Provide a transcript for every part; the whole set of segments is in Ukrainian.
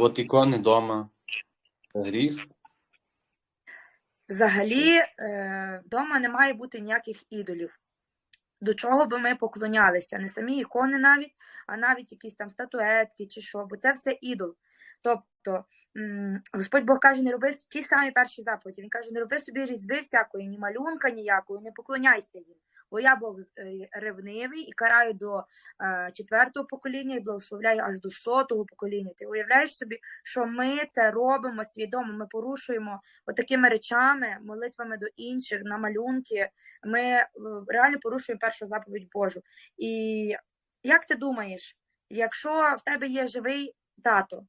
От ікони вдома. Гріх. Взагалі, е, вдома не має бути ніяких ідолів. До чого би ми поклонялися? Не самі ікони навіть, а навіть якісь там статуетки чи що, бо це все ідол. Тобто, Господь Бог каже, не роби ті самі перші заповіді. Він каже, не роби собі різьби всякої, ні малюнка ніякої, не поклоняйся їм. Бо я Бог е, ревнивий і караю до е, четвертого покоління і благословляю аж до сотого покоління. Ти уявляєш собі, що ми це робимо свідомо, ми порушуємо отакими речами, молитвами до інших, на малюнки. Ми е, реально порушуємо першу заповідь Божу. І як ти думаєш, якщо в тебе є живий тато,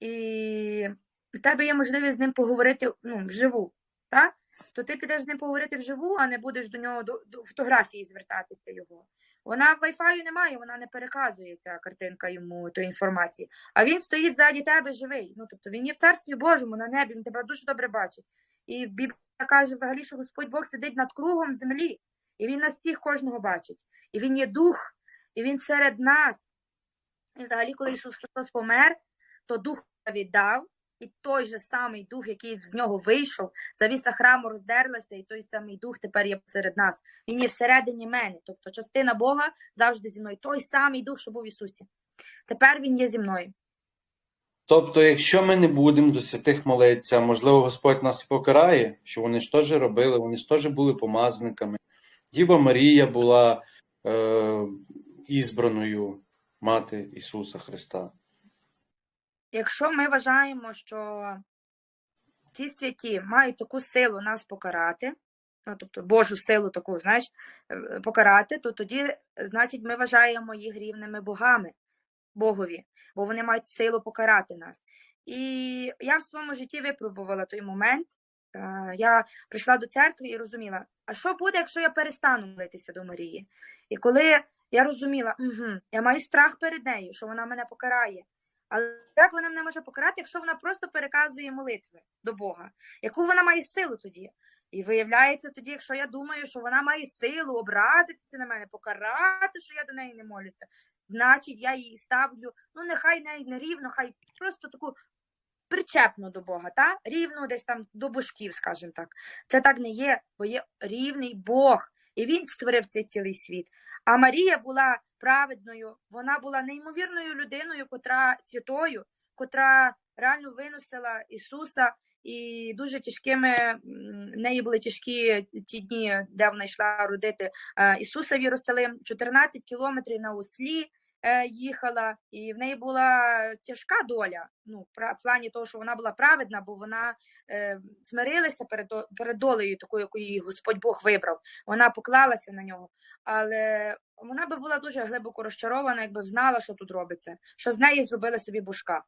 і в тебе є можливість з ним поговорити ну, вживу, так? То ти підеш з ним поговорити вживу, а не будеш до нього до, до фотографії звертатися його. Вона в Wi-Fi немає, вона не переказує ця картинка йому тої інформації. А він стоїть ззаді тебе живий. Ну тобто він є в царстві Божому на небі, він тебе дуже добре бачить. І Біблія каже взагалі, що Господь Бог сидить над кругом землі, і він нас всіх кожного бачить. І він є дух, і він серед нас. І взагалі, коли Ісус Христос помер, то дух віддав, і той же самий дух, який з нього вийшов, завіса храму роздерлася, і той самий дух тепер є серед нас. Він є всередині мене. Тобто частина Бога завжди зі мною. Той самий дух, що був в Ісусі. Тепер Він є зі мною. Тобто, якщо ми не будемо до святих молитися, можливо, Господь нас покарає, що вони ж теж робили, вони ж теж були помазниками. Діва Марія була е, ізбраною мати Ісуса Христа. Якщо ми вважаємо, що ці святі мають таку силу нас покарати, ну, тобто Божу силу таку, знаєш, е, покарати, то тоді, значить, ми вважаємо їх рівними богами, Богові, бо вони мають силу покарати нас. І я в своєму житті випробувала той момент. Е, Я прийшла до церкви і розуміла, а що буде, якщо я перестану молитися до Марії? І коли я розуміла, угу, я маю страх перед нею, що вона мене покарає. Але як вона мене може покарати, якщо вона просто переказує молитви до Бога? Яку вона має силу тоді? І виявляється тоді, якщо я думаю, що вона має силу образитися на мене, покарати, що я до неї не молюся, значить, я її ставлю, ну нехай навіть не рівно, хай просто таку причепну до Бога, та? рівно десь там до божків, скажімо так. Це так не є, бо є рівний Бог, і він створив цей цілий світ. А Марія була праведною, вона була неймовірною людиною, котра святою, котра реально виносила Ісуса. І дуже тяжкими в неї були тяжкі ті дні, де вона йшла родити е, Ісуса в Єрусалим. 14 кілометрів на ослі їхала, і в неї була тяжка доля. Ну, в плані того, що вона була праведна, бо вона е, смирилася перед, перед долею, такою, яку її Господь Бог вибрав. Вона поклалася на нього. Але вона би була дуже глибоко розчарована, якби знала, що тут робиться, що з неї зробили собі божка.